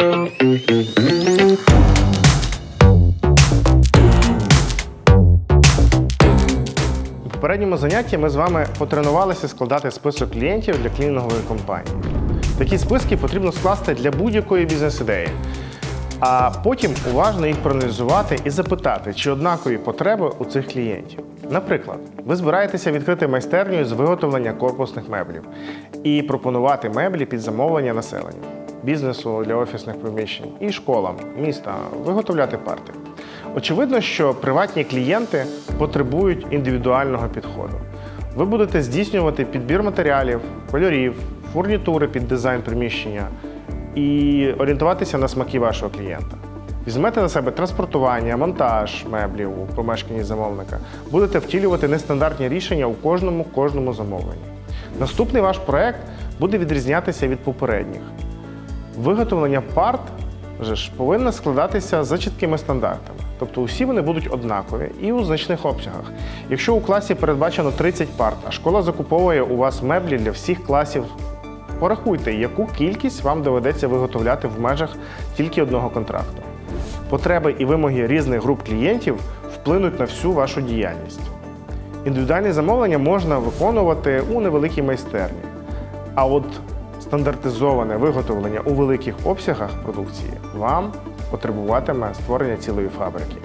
У попередньому занятті ми з вами потренувалися складати список клієнтів для клінінгової компанії. Такі списки потрібно скласти для будь-якої бізнес-ідеї, а потім уважно їх проаналізувати і запитати, чи однакові потреби у цих клієнтів. Наприклад, ви збираєтеся відкрити майстерню з виготовлення корпусних меблів і пропонувати меблі під замовлення населенню, бізнесу для офісних приміщень і школам, міста виготовляти парти. Очевидно, що приватні клієнти потребують індивідуального підходу. Ви будете здійснювати підбір матеріалів, кольорів, фурнітури під дизайн приміщення і орієнтуватися на смаки вашого клієнта. Візьмете на себе транспортування, монтаж меблів у помешканні замовника, будете втілювати нестандартні рішення у кожному кожному замовленні. Наступний ваш проект буде відрізнятися від попередніх. Виготовлення парт вже ж повинно складатися за чіткими стандартами. Тобто усі вони будуть однакові і у значних обсягах. Якщо у класі передбачено 30 парт, а школа закуповує у вас меблі для всіх класів, порахуйте, яку кількість вам доведеться виготовляти в межах тільки одного контракту. Потреби і вимоги різних груп клієнтів вплинуть на всю вашу діяльність. Індивідуальні замовлення можна виконувати у невеликій майстерні. А от стандартизоване виготовлення у великих обсягах продукції вам потребуватиме створення цілої фабрики.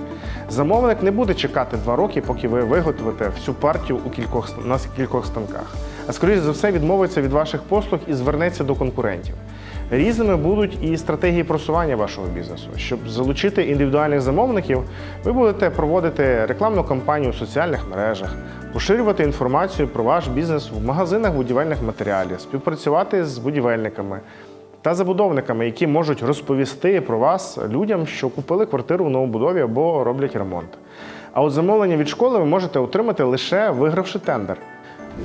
Замовник не буде чекати два роки, поки ви виготовите всю партію у кількох, на кількох станках, а скоріш за все відмовиться від ваших послуг і звернеться до конкурентів. Різними будуть і стратегії просування вашого бізнесу. Щоб залучити індивідуальних замовників, ви будете проводити рекламну кампанію у соціальних мережах, поширювати інформацію про ваш бізнес в магазинах будівельних матеріалів, співпрацювати з будівельниками та забудовниками, які можуть розповісти про вас людям, що купили квартиру в новобудові або роблять ремонт. А от замовлення від школи ви можете отримати лише вигравши тендер.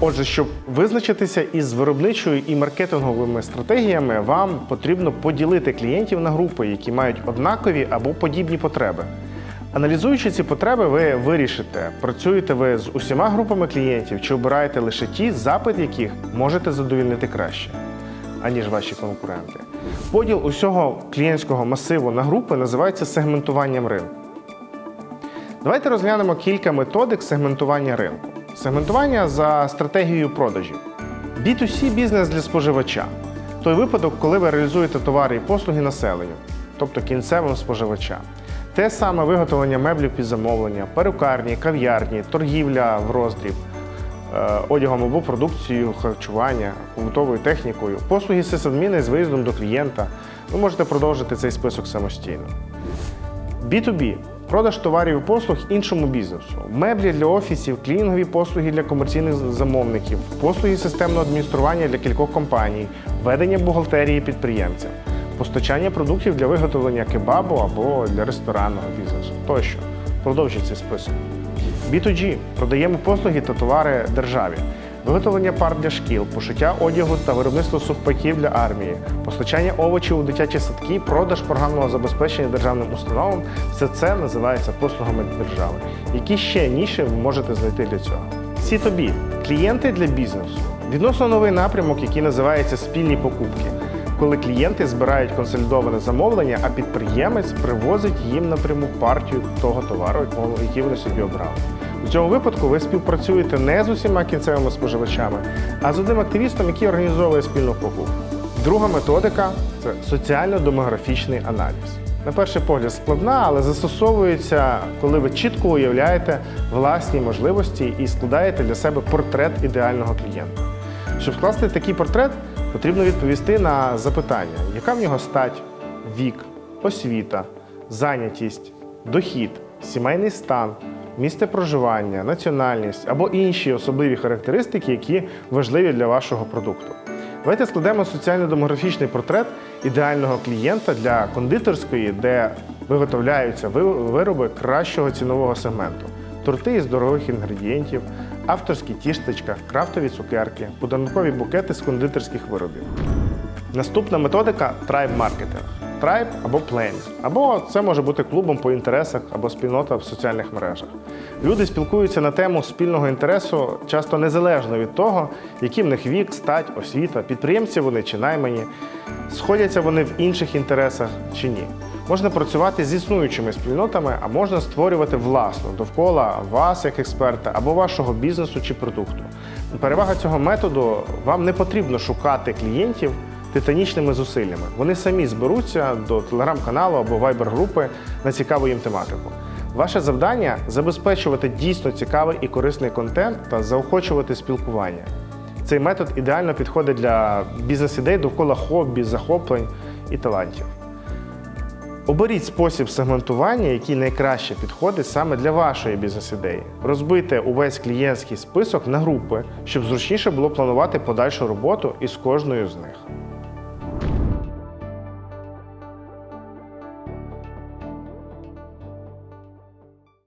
Отже, щоб визначитися із виробничою і маркетинговими стратегіями, вам потрібно поділити клієнтів на групи, які мають однакові або подібні потреби. Аналізуючи ці потреби, ви вирішите, працюєте ви з усіма групами клієнтів чи обираєте лише ті, запит яких можете задовільнити краще, аніж ваші конкуренти. Поділ усього клієнтського масиву на групи називається сегментуванням ринку. Давайте розглянемо кілька методик сегментування ринку. Сегментування за стратегією продажів. B2C бізнес для споживача. Той випадок, коли ви реалізуєте товари і послуги населенню, тобто кінцевим споживачам. Те саме виготовлення меблів під замовлення, перукарні, кав'ярні, торгівля в роздріб, е, одягом або продукцією, харчування, побутовою технікою, послуги сисадміни з виїздом до клієнта. Ви можете продовжити цей список самостійно. B2B продаж товарів і послуг іншому бізнесу, меблі для офісів, клінінгові послуги для комерційних замовників, послуги системного адміністрування для кількох компаній, ведення бухгалтерії підприємцям, постачання продуктів для виготовлення кебабу або для ресторанного бізнесу тощо. Продовжіть цей список. B2G продаємо послуги та товари державі. Виготовлення пар для шкіл, пошиття одягу та виробництво сухпайків для армії, постачання овочів у дитячі садки, продаж програмного забезпечення державним установам все це називається послугами держави. Які ще ніші ви можете знайти для цього? C2B – клієнти для бізнесу. Відносно новий напрямок, який називається спільні покупки, коли клієнти збирають консолідоване замовлення, а підприємець привозить їм напряму партію того товару, який вони собі обрали. У цьому випадку ви співпрацюєте не з усіма кінцевими споживачами, а з одним активістом, який організовує спільну покупку. Друга методика це соціально-демографічний аналіз. На перший погляд складна, але застосовується, коли ви чітко уявляєте власні можливості і складаєте для себе портрет ідеального клієнта. Щоб скласти такий портрет, потрібно відповісти на запитання, яка в нього стать, вік, освіта, зайнятість, дохід, сімейний стан, місце проживання, національність або інші особливі характеристики, які важливі для вашого продукту. Давайте складемо соціально-демографічний портрет ідеального клієнта для кондитерської, де виготовляються ви- вироби кращого цінового сегменту. Торти із дорогих інгредієнтів, авторські тістечка, крафтові цукерки, подарункові букети з кондитерських виробів. Наступна методика трайб маркетинг. Tribe або Planet. Або це може бути клубом по інтересах або спільнота в соціальних мережах. Люди спілкуються на тему спільного інтересу часто незалежно від того, який в них вік, стать, освіта, підприємці вони чи наймані, сходяться вони в інших інтересах чи ні. Можна працювати з існуючими спільнотами, а можна створювати власну довкола вас як експерта або вашого бізнесу чи продукту. Перевага цього методу вам не потрібно шукати клієнтів титанічними зусиллями. Вони самі зберуться до телеграм-каналу або вайбер-групи на цікаву їм тематику. Ваше завдання забезпечувати дійсно цікавий і корисний контент та заохочувати спілкування. Цей метод ідеально підходить для бізнес-ідей довкола хобі, захоплень і талантів. Оберіть спосіб сегментування, який найкраще підходить саме для вашої бізнес-ідеї. Розбийте увесь клієнтський список на групи, щоб зручніше було планувати подальшу роботу із кожною з них.